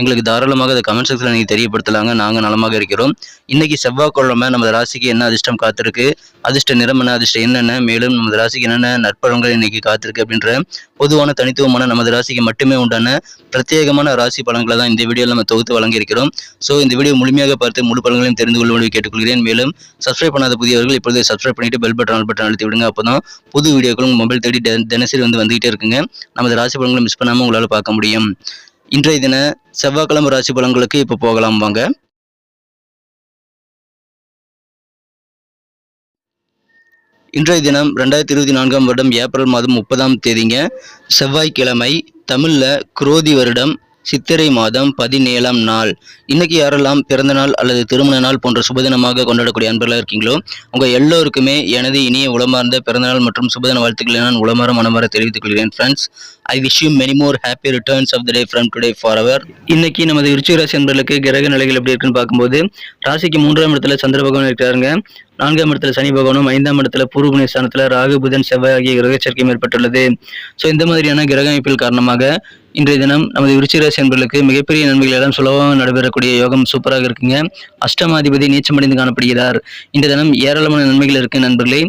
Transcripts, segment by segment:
எங்களுக்கு தாராளமாக அதை கமெண்ட் செக்ஷனில் நீங்கள் தெரியப்படுத்தலாங்க. நாங்கள் நலமாக இருக்கிறோம். இன்றைக்கி செவ்வாய்க்கிழமை நமது ராசிக்கு என்ன அதிர்ஷ்டம் காத்திருக்கு? அதிர்ஷ்ட நிறம் என்ன? அதிர்ஷ்டம் என்னென்ன மேலும் நமது ராசிக்கு என்னென்ன நற்பழங்கள் இன்றைக்கி காத்திருக்கு அப்படின்ற பொதுவான தனித்துவமான நமது ராசிக்கு மட்டுமே உண்டான பிரத்யேகமான ராசி பலன்களை தான் இந்த வீடியோவில் நம்ம தொகுத்து வழங்கியிருக்கிறோம். ஸோ இந்த வீடியோ முழுமையாக பார்த்து முழு பலன்களையும் தெரிந்து கொள்ளும்படி கேட்டுக்கொள்கிறேன். மேலும் சப்ஸ்கிரைப் பண்ணாத புதியவர்கள் இப்பொழுது சப்ஸ்கிரைப் பண்ணிட்டு பெல் பட்டன் ஆல் பட்டன் அழுத்தி விடுங்க. அப்போ தான் புது வீடியோக்களும் மொபைல் தேடி தினசரி வந்து வந்துகிட்டே இருக்குங்க. நமது ராசி பலன்களை மிஸ் பண்ணாமல் உங்களால் பார்க்க முடியும். இன்றைய தின செவ்வாய்க்கிழமை ராசி பலன்களுக்கு இப்போ போகலாம் வாங்க. இன்றைய தினம் ரெண்டாயிரத்தி இருபத்தி நான்காம் வருடம் ஏப்ரல் மாதம் முப்பதாம் தேதிங்க. செவ்வாய்க்கிழமை தமிழில் குரோதி வருடம் சித்திரை மாதம் பதினேழாம் நாள். இன்னைக்கு யாரெல்லாம் பிறந்த நாள் அல்லது திருமண நாள் போன்ற சுபதினமாக கொண்டாடக்கூடிய அன்பர்களாக இருக்கீங்களோ உங்கள் எல்லோருக்குமே எனது இனிய உளமார்ந்த பிறந்தநாள் மற்றும் சுபதின வாழ்த்துக்களை நான் உளமாற மனமாற தெரிவித்துக் கொள்கிறேன் friends I wish you many more happy returns of the day from today for our இன்னைக்கு நமது விருச்சிக ராசி அன்பர்களுக்கு கிரக நிலைகள் எப்படி இருக்குன்னு பார்க்கும்போது ராசிக்கு மூன்றாம் இடத்துல சந்திர பகவான் இருக்கிறாருங்க. நான்காம் இடத்துல சனி பகவானும் ஐந்தாம் இடத்துல பூர்வபுணி ஸ்தானத்துல ராகு புதன் செவ்வாய் ஆகிய கிரக சேர்க்கையும் ஏற்பட்டுள்ளது. ஸோ இந்த மாதிரியான கிரக அமைப்பில் காரணமாக இன்றைய தினம் நமது விருச்சிக ராசி அன்பர்களுக்கு மிகப்பெரிய நன்மைகள் எல்லாம் சுலபமாக நடைபெறக்கூடிய யோகம் சூப்பராக இருக்குங்க. அஷ்டமாதிபதி நீச்சமடைந்து காணப்படுகிறார். இந்த தினம் ஏராளமான நன்மைகள் இருக்கு நண்பர்களே.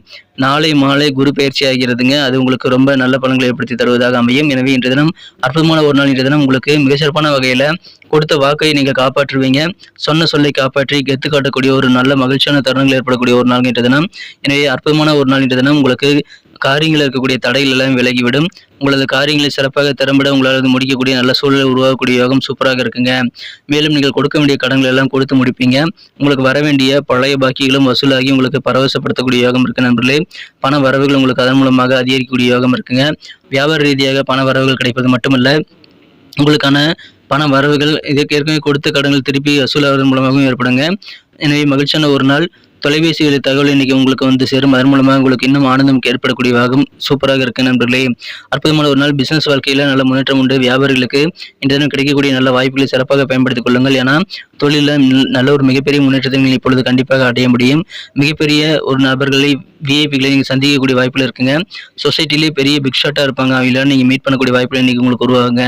நாளை மாலை குரு பயிற்சி ஆகிறதுங்க. அது உங்களுக்கு ரொம்ப நல்ல பலன்களை ஏற்படுத்தி தருவதாக அமையும். எனவே இன்றைய தினம் அற்புதமான ஒரு நாள் இன்றைய தினம் உங்களுக்கு மிகச்சிறப்பான வகையில் கொடுத்த வாக்கை நீங்கள் காப்பாற்றுவீங்க. சொன்ன சொல்லை காப்பாற்றி கெத்து காட்டக்கூடிய ஒரு நல்ல மகிழ்ச்சியான தருணங்கள் ஏற்படக்கூடிய ஒரு நாள் இன்றைய தினம். எனவே அற்புதமான ஒரு நாள் இன்றைய தினம். உங்களுக்கு காரியங்களில் இருக்கக்கூடிய தடைகள் எல்லாம் விலகிவிடும். உங்களது காரியங்களை சிறப்பாக திறம்பட உங்களால் முடிக்கக்கூடிய நல்ல சூழலை உருவாக்கக்கூடிய யோகம் சூப்பராக இருக்குங்க. மேலும் நீங்கள் கொடுக்க வேண்டிய கடன்கள் எல்லாம் கொடுத்து முடிப்பீங்க. உங்களுக்கு வர வேண்டிய பழைய பாக்கிகளும் வசூலாகி உங்களுக்கு பரவசப்படுத்தக்கூடிய யோகம் இருக்கு நண்பர்களே. பண வரவுகள் உங்களுக்கு அதன் மூலமாக அதிகரிக்கக்கூடிய யோகம் இருக்குங்க. வியாபார ரீதியாக பண வரவுகள் கிடைப்பது மட்டுமல்ல உங்களுக்கான பண வரவுகள் இதற்கு ஏற்கனவே கொடுத்த கடன்கள் திருப்பி வசூலாவதன் மூலமாகவும் ஏற்படுங்க. எனவே மகிழ்ச்சியான ஒரு நாள். தொலைபேசி வழி தகவல் இன்னைக்கு உங்களுக்கு வந்து சேரும். அதன் மூலமாக உங்களுக்கு இன்னும் ஆனந்தம் ஏற்படக்கூடியவாகும் சூப்பராக இருக்கு நண்பர்களே. அற்புதமான ஒரு நாள் பிசினஸ் வாழ்க்கையில் நல்ல முன்னேற்றம் உண்டு. வியாபாரிகளுக்கு இந்த தினம் கிடைக்கக்கூடிய நல்ல வாய்ப்புகளை சிறப்பாக பயன்படுத்திக் கொள்ளுங்கள். ஏன்னா தொழிலில் நல்ல ஒரு மிகப்பெரிய முன்னேற்றத்தை நீங்கள் இப்பொழுது கண்டிப்பாக அடைய முடியும். மிகப்பெரிய ஒரு நபர்களை விஐபிகளை நீங்கள் சந்திக்கக்கூடிய வாய்ப்பில் இருக்குங்க. சொசைட்டிலே பெரிய பிக் ஷாட்டாக இருப்பாங்க. அவங்கள நீங்கள் மீட் பண்ணக்கூடிய வாய்ப்புகள் இன்னைக்கு உங்களுக்கு உருவாகுங்க.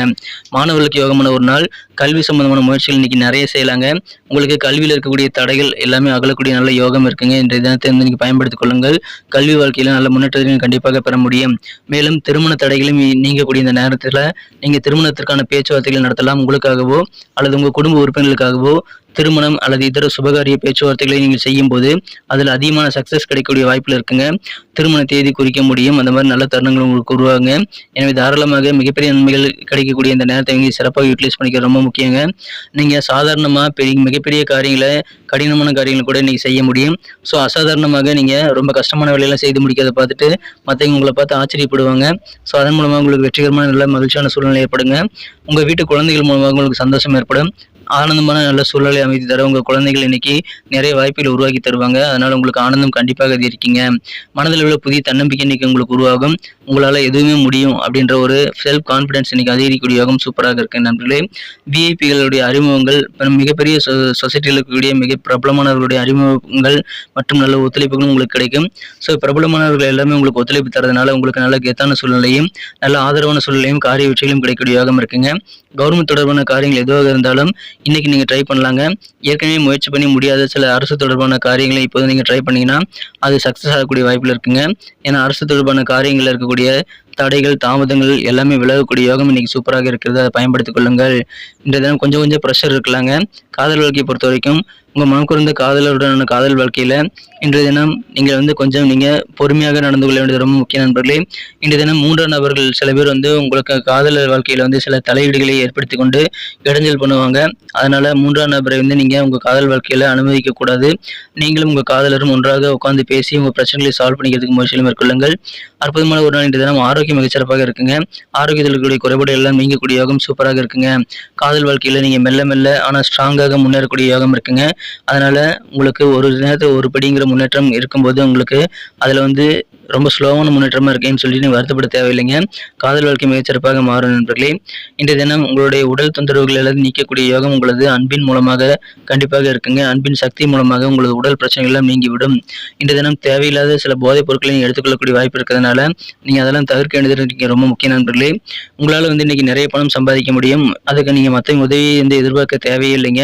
மாணவர்களுக்கு யோகமான ஒரு நாள். கல்வி சம்பந்தமான முயற்சிகள் இன்னைக்கு நிறைய செய்யலாங்க. உங்களுக்கு கல்வியில் இருக்கக்கூடிய தடைகள் எல்லாமே அகலக்கூடிய நல்ல யோகம் இருக்குங்க இன்றைய தினத்தை வந்து நீங்கள் பயன்படுத்திக் கொள்ளுங்கள். கல்வி வாழ்க்கையில் நல்ல முன்னேற்றத்தை கண்டிப்பாக பெற முடியும். மேலும் திருமண தடைகளும் நீங்கக்கூடிய இந்த நேரத்தில் நீங்கள் திருமணத்திற்கான பேச்சுவார்த்தைகள் நடத்தலாம். உங்களுக்காகவோ அல்லது உங்கள் குடும்ப உறுப்பினர்களுக்காகவோ திருமணம் அல்லது இதர சுபகாரிய பேச்சுவார்த்தைகளை நீங்கள் செய்யும் போது அதில் அதிகமான சக்ஸஸ் கிடைக்கக்கூடிய வாய்ப்பில் இருக்குங்க. திருமண தேதி குறிக்க முடியும். அந்த மாதிரி நல்ல தருணங்கள் உங்களுக்கு உருவாங்க எனவே தாராளமாக மிகப்பெரிய நன்மைகள் கிடைக்கக்கூடிய இந்த நேரத்தை நீங்கள் சிறப்பாக யூட்டிலைஸ் பண்ணிக்க ரொம்ப முக்கியங்க. நீங்கள் சாதாரணமாக பெரிய மிகப்பெரிய காரியங்களை கடினமான காரியங்களை கூட நீங்கள் செய்ய முடியும். ஸோ அசாதாரணமாக நீங்கள் ரொம்ப கஷ்டமான வேலையெல்லாம் செய்து முடிக்கிறத பார்த்துட்டு மற்றவங்க உங்களை பார்த்து ஆச்சரியப்படுவாங்க. ஸோ அதன் மூலமாக உங்களுக்கு வெற்றிகரமான நல்ல மகிழ்ச்சியான சூழ்நிலை ஏற்படுங்க. உங்கள் வீட்டு குழந்தைகள் மூலமாக உங்களுக்கு சந்தோஷம் ஏற்படும். ஆனந்தமான நல்ல சூழலை அமைத்து தர உங்கள் குழந்தைகள் இன்னைக்கு நிறைய வாய்ப்புகளை உருவாக்கி தருவாங்க. அதனால் உங்களுக்கு ஆனந்தம் கண்டிப்பாக இருக்கீங்க மனதில் உள்ள புதிய தன்னம்பிக்கை இன்னைக்கு உங்களுக்கு உருவாகும். உங்களால் எதுவுமே முடியும் அப்படின்ற ஒரு செல்ஃப் கான்ஃபிடன்ஸ் இன்னைக்கு அதிகரிக்கக்கூடிய யோகம் சூப்பராக இருக்கு நண்பர்களே. விஐபிகளுடைய அறிமுகங்கள் மிகப்பெரிய சொசைட்டியில் இருக்கக்கூடிய மிக பிரபலமானவர்களுடைய அறிமுகங்கள் மற்றும் நல்ல ஒத்துழைப்புகளும் உங்களுக்கு கிடைக்கும். ஸோ பிரபலமானவர்கள் எல்லாமே உங்களுக்கு ஒத்துழைப்பு தரதுனால உங்களுக்கு நல்ல கெத்தான சூழ்நிலையும் நல்ல ஆதரவான சூழ்நிலையும் காரிய வெற்றிகளும் கிடைக்கக்கூடிய யோகம் இருக்குங்க. கவர்மெண்ட் தொடர்பான காரியங்கள் எதுவாக இருந்தாலும் இன்றைக்கி நீங்கள் ட்ரை பண்ணலாங்க. ஏற்கனவே முயற்சி பண்ணி முடியாத சில அரசு தொடர்பான காரியங்களை இப்போது நீங்கள் ட்ரை பண்ணிங்கன்னா அது சக்ஸஸ் ஆகக்கூடிய வாய்ப்பில் இருக்குங்க. ஏன்னா அரசு தொடர்பான காரியங்களில் இருக்கக்கூடிய தடைகள் தாமதங்கள் எல்லாமே விலகக்கூடிய யோகம் இன்னைக்கு சூப்பராக இருக்கிறது. அதை பயன்படுத்திக் கொள்ளுங்கள். இன்றைய தினம் கொஞ்சம் கொஞ்சம் ப்ரெஷர் இருக்கலாங்க. காதல் வாழ்க்கையை பொறுத்த வரைக்கும் உங்கள் மனம் குறைந்த காதலருடனான காதல் வாழ்க்கையில் இன்றைய தினம் நீங்கள் வந்து கொஞ்சம் நீங்கள் பொறுமையாக நடந்து கொள்ள வேண்டியது ரொம்ப முக்கிய நண்பர்களே. இன்றைய தினம் மூன்றாம் நபர்கள் சில பேர் வந்து உங்களுக்கு காதலர் வாழ்க்கையில் வந்து சில தலையீடுகளை ஏற்படுத்தி கொண்டு இடைஞ்சல் பண்ணுவாங்க. அதனால் மூன்றாம் நபரை வந்து நீங்கள் உங்கள் காதல் வாழ்க்கையில் அனுமதிக்க கூடாது. நீங்களும் உங்கள் காதலரும் ஒன்றாக உட்காந்து பேசி உங்கள் பிரச்சனைகளை சால்வ் பண்ணிக்கிறதுக்கு முயற்சியில் மேற்கொள்ளுங்கள். அற்புதமான ஒரு நாள் இன்றைய தினம். ஆரோக்கிய ஆரோக்கியம் மிகச்சிறப்பாக இருக்குங்க. ஆரோக்கியத்தில் இருக்கக்கூடிய குறைபாடு எல்லாம் நீங்கக்கூடிய யோகம் சூப்பராக இருக்குங்க. காதல் வாழ்க்கையில் நீங்கள் மெல்ல மெல்ல ஆனால் ஸ்ட்ராங்காக முன்னேறக்கூடிய யோகம் இருக்குங்க. அதனால் உங்களுக்கு ஒரு நேரத்தில் ஒரு படிங்கிற முன்னேற்றம் இருக்கும்போது உங்களுக்கு அதில் வந்து ரொம்ப ஸ்லோவான முன்னேற்றமாக இருக்கேன்னு சொல்லி நீங்கள் வருத்தப்பட தேவையில்லைங்க. காதல் வாழ்க்கை மிகச்சிறப்பாக மாறும் நண்பர்களே. இன்றைய தினம் உங்களுடைய உடல் தொந்தரவுகள் எல்லாம் நீக்கக்கூடிய யோகம் உங்களது அன்பின் மூலமாக கண்டிப்பாக இருக்குங்க. அன்பின் சக்தி மூலமாக உங்களது உடல் பிரச்சனைகள் எல்லாம் நீங்கிவிடும். இன்றைய தினம் தேவையில்லாத சில போதைப் பொருட்களை எடுத்துக்கொள்ளக்கூடிய வாய்ப்பு இருக்கிறதுனால நீங்கள் அதெல்லாம் தவிர்க்க வேண்டியது இருக்கீங்க ரொம்ப முக்கிய நண்பர்களே உங்களால் வந்து இன்னைக்கு நிறைய பணம் சம்பாதிக்க முடியும். அதுக்கு நீங்கள் மற்றவங்க உதவி வந்து எதிர்பார்க்க தேவையே இல்லைங்க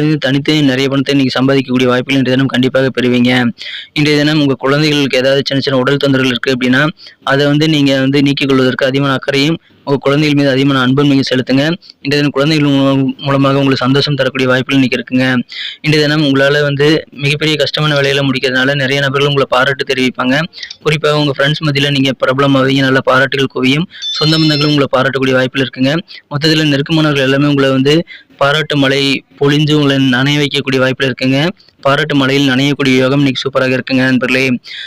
வந்து தனித்து நிறைய பணத்தை இன்னைக்கு சம்பாதிக்கக்கூடிய வாய்ப்புகள் இன்றைய தினம் கண்டிப்பாக பெறுவீங்க. இன்றைய தினம் உங்கள் குழந்தைகளுக்கு ஏதாவது சின்ன சின்ன உடல் தொந்தரவுகள் இருக்குது அப்படின்னா அதை வந்து நீங்கள் வந்து நீக்கிக் கொள்வதற்கு அதிகமான அக்கறையும் உங்கள் குழந்தைகள் மீது அதிகமான அன்பு நீங்கள் செலுத்துங்க. இன்றைய தினம் குழந்தைகள் மூலமாக உங்களுக்கு சந்தோஷம் தரக்கூடிய வாய்ப்புகள் இன்றைக்கி இருக்குங்க. இன்றைய தினம் உங்களால் வந்து மிகப்பெரிய கஷ்டமான வேலையில் முடிக்கிறதுனால நிறைய நபர்கள் உங்களை பாராட்டு தெரிவிப்பாங்க. குறிப்பாக உங்கள் ஃப்ரெண்ட்ஸ் மத்தியில் நீங்கள் பிரபலமாகவீங்க நல்ல பாராட்டுகள் குவியும். சொந்த பந்தங்களும் உங்களை பாராட்டக்கூடிய வாய்ப்பில் இருக்குங்க. மொத்தத்தில் நெருக்கமானவர்கள் எல்லாமே உங்களை வந்து பாராட்டு மழை பொழிஞ்சு உங்களை நனைய வைக்கக்கூடிய வாய்ப்பில் இருக்குங்க. பாராட்டு மழையில் நனையக்கூடிய யோகம் இன்னைக்கு சூப்பராக இருக்குங்க நண்பர்களே.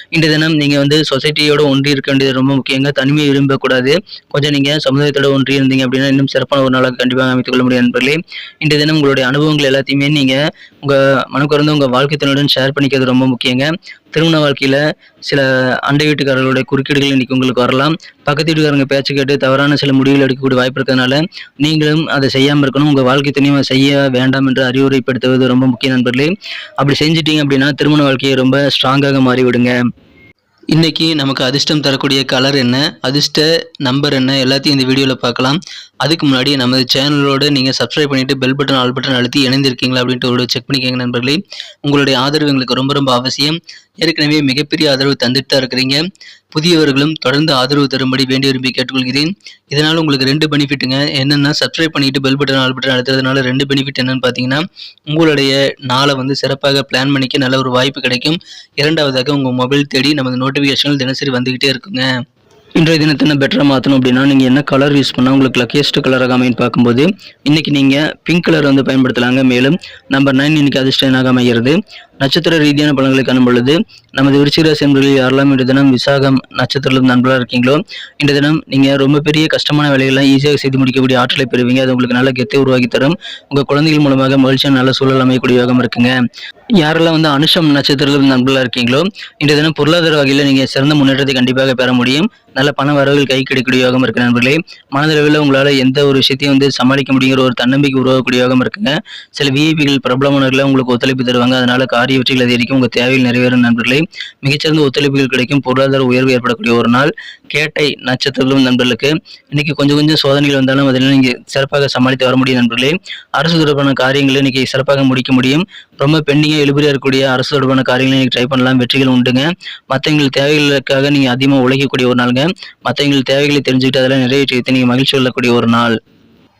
இன்றைய தினம் நீங்கள் வந்து சொசைட்டியோட ஒன்றி இருக்க வேண்டியது ரொம்ப முக்கியங்க. தனிமையை விரும்பக்கூடாது. கொஞ்சம் நீங்கள் சமுதாயத்தோட ஒன்றி இருந்தீங்க அப்படின்னா இன்னும் சிறப்பான ஒரு நாளாக கண்டிப்பாக அமைத்துக் கொள்ள முடியும் நண்பர்களே. இன்றைய தினம் உங்களுடைய அனுபவங்கள் எல்லாத்தையுமே நீங்கள் உங்கள் மனக்குறந்து உங்கள் வாழ்க்கை ஷேர் பண்ணிக்கிறது ரொம்ப முக்கியங்க. திருமண வாழ்க்கையில் சில அண்டை வீட்டுக்காரர்களுடைய குறுக்கீடுகள் இன்னைக்கு உங்களுக்கு வரலாம். பக்கத்து வீட்டுக்காரங்க பேச்சு கேட்டு தவறான சில முடிவுகள் எடுக்கக்கூடிய வாய்ப்பு இருக்கிறதுனால நீங்களும் அதை செய்யாமல் இருக்கணும். உங்கள் வாழ்க்கை துணையை செய்ய வேண்டாம் என்று அறிவுரைப்படுத்துவது ரொம்ப முக்கிய நண்பர்களே. அப்படி செஞ்சிட்டீங்க அப்படின்னா திருமண வாழ்க்கையை ரொம்ப ஸ்ட்ராங்காக மாறிவிடுங்க. இன்றைக்கி நமக்கு அதிர்ஷ்டம் தரக்கூடிய கலர் என்ன அதிர்ஷ்ட நம்பர் என்ன எல்லாத்தையும் இந்த வீடியோவில் பார்க்கலாம். அதுக்கு முன்னாடி நமது சேனலோடு நீங்கள் சப்ஸ்கிரைப் பண்ணிட்டு பெல் பட்டன் ஆல் பட்டன் அழுத்தி இணைந்திருக்கீங்களா அப்படின்ட்டு ஒரு செக் பண்ணிக்கோங்க நண்பர்களே. உங்களுடைய ஆதரவு எங்களுக்கு ரொம்ப ரொம்ப அவசியம். ஏற்கனவே மிகப்பெரிய ஆதரவு தந்துட்டு தான் இருக்கிறீங்க. புதியவர்களும் தொடர்ந்து ஆதரவு தரும்படி வேண்டி விரும்பி கேட்டுக்கொள்கிறேன். இதனால் உங்களுக்கு ரெண்டு பெனிஃபிட்டுங்க என்னென்னா சப்ஸ்கிரைப் பண்ணிட்டு பெல் பட்டன் ஆல் பட்டன் அழுத்துறதுனால ரெண்டு பெனிஃபிட் என்னன்னு பார்த்தீங்கன்னா உங்களுடைய நாளை வந்து சிறப்பாக பிளான் பண்ணிக்க நல்ல ஒரு வாய்ப்பு கிடைக்கும். இரண்டாவதாக உங்கள் மொபைல் தேடி நமது நோட்டிஃபிகேஷன்கள் தினசரி வந்துக்கிட்டே இருக்குங்க. இன்றைய தினத்தை என்ன பெட்டராக மாற்றணும் அப்படின்னா நீங்கள் என்ன கலர் யூஸ் பண்ணால் உங்களுக்கு லக்கியஸ்ட் கலராக அமைன்னு பார்க்கும்போது இன்றைக்கி நீங்கள் பிங்க் கலர் வந்து பயன்படுத்தலாங்க. மேலும் நம்பர் நைன் இன்றைக்கி அதிர்ஷ்டம் என்னாக அமைகிறது. நட்சத்திர ரீதியான பலன்களை காணும் பொழுது நமது விருச்சிகராசி என்பதில் யாரெல்லாம் இன்று தினம் விசாகம் நட்சத்திரத்தில் நண்பர்களாக இருக்கீங்களோ இன்று தினம் நீங்கள் ரொம்ப பெரிய கஷ்டமான வேலைகள்லாம் ஈஸியாக செய்து முடிக்கக்கூடிய ஆற்றலை பெறுவீங்க. அது உங்களுக்கு நல்ல கெத்தை உருவாக்கி தரும். உங்கள் குழந்தைகள் மூலமாக மகிழ்ச்சியான நல்ல சூழல் அமையக்கூடிய யோகம் இருக்குங்க. யாரெல்லாம் வந்து அனுஷம் நட்சத்திரத்தில் நண்பர்களாக இருக்கீங்களோ இன்றைய தினம் பொருளாதார வகையில் நீங்கள் சிறந்த முன்னேற்றத்தை கண்டிப்பாக பெற முடியும். நல்ல பண வரவுகள் கை கிடைக்கக்கூடிய யோகம் இருக்கு நண்பர்களே. மனதளவில் உங்களால் எந்த ஒரு விஷயத்தையும் வந்து சமாளிக்க முடியுங்கிற ஒரு தன்னம்பிக்கை உருவாக்கக்கூடிய யோகம் இருக்குங்க. சில விஐபிகள் பிரபலமானவர்கள் உங்களுக்கு ஒத்துழைப்பு தருவாங்க. அதனால காரிய ஆகியவற்றில் அதிகரிக்கும் உங்கள் தேவையில் நிறைவேறும் நண்பர்களே. மிகச்சிறந்த ஒத்துழைப்புகள் கிடைக்கும். பொருளாதார உயர்வு ஏற்படக்கூடிய ஒரு நாள். கேட்டை நட்சத்திரம் நண்பர்களுக்கு. இன்னைக்கு கொஞ்சம் கொஞ்சம் சோதனைகள் வந்தாலும் அதில் நீங்கள் சிறப்பாக சமாளித்து வர முடியும் நண்பர்களே. அரசு தொடர்பான காரியங்களை இன்னைக்கு சிறப்பாக முடிக்க முடியும். ரொம்ப பெண்டிங்காக எழுபடியாக இருக்கக்கூடிய அரசு தொடர்பான காரியங்களை நீங்கள் ட்ரை பண்ணலாம். வெற்றிகள் உண்டுங்க. மற்றவங்கள் தேவைகளுக்காக நீங்கள் அதிகமாக உழைக்கக்கூடிய ஒரு நாளுங்க. மற்றவங்கள் தேவைகளை தெரிஞ்சுக்கிட்டு அதெல்லாம் நிறைவேற்றி வைத்து நீங்கள் மகிழ்ச்சி கொள்ளக்கூடிய ஒரு நாள்.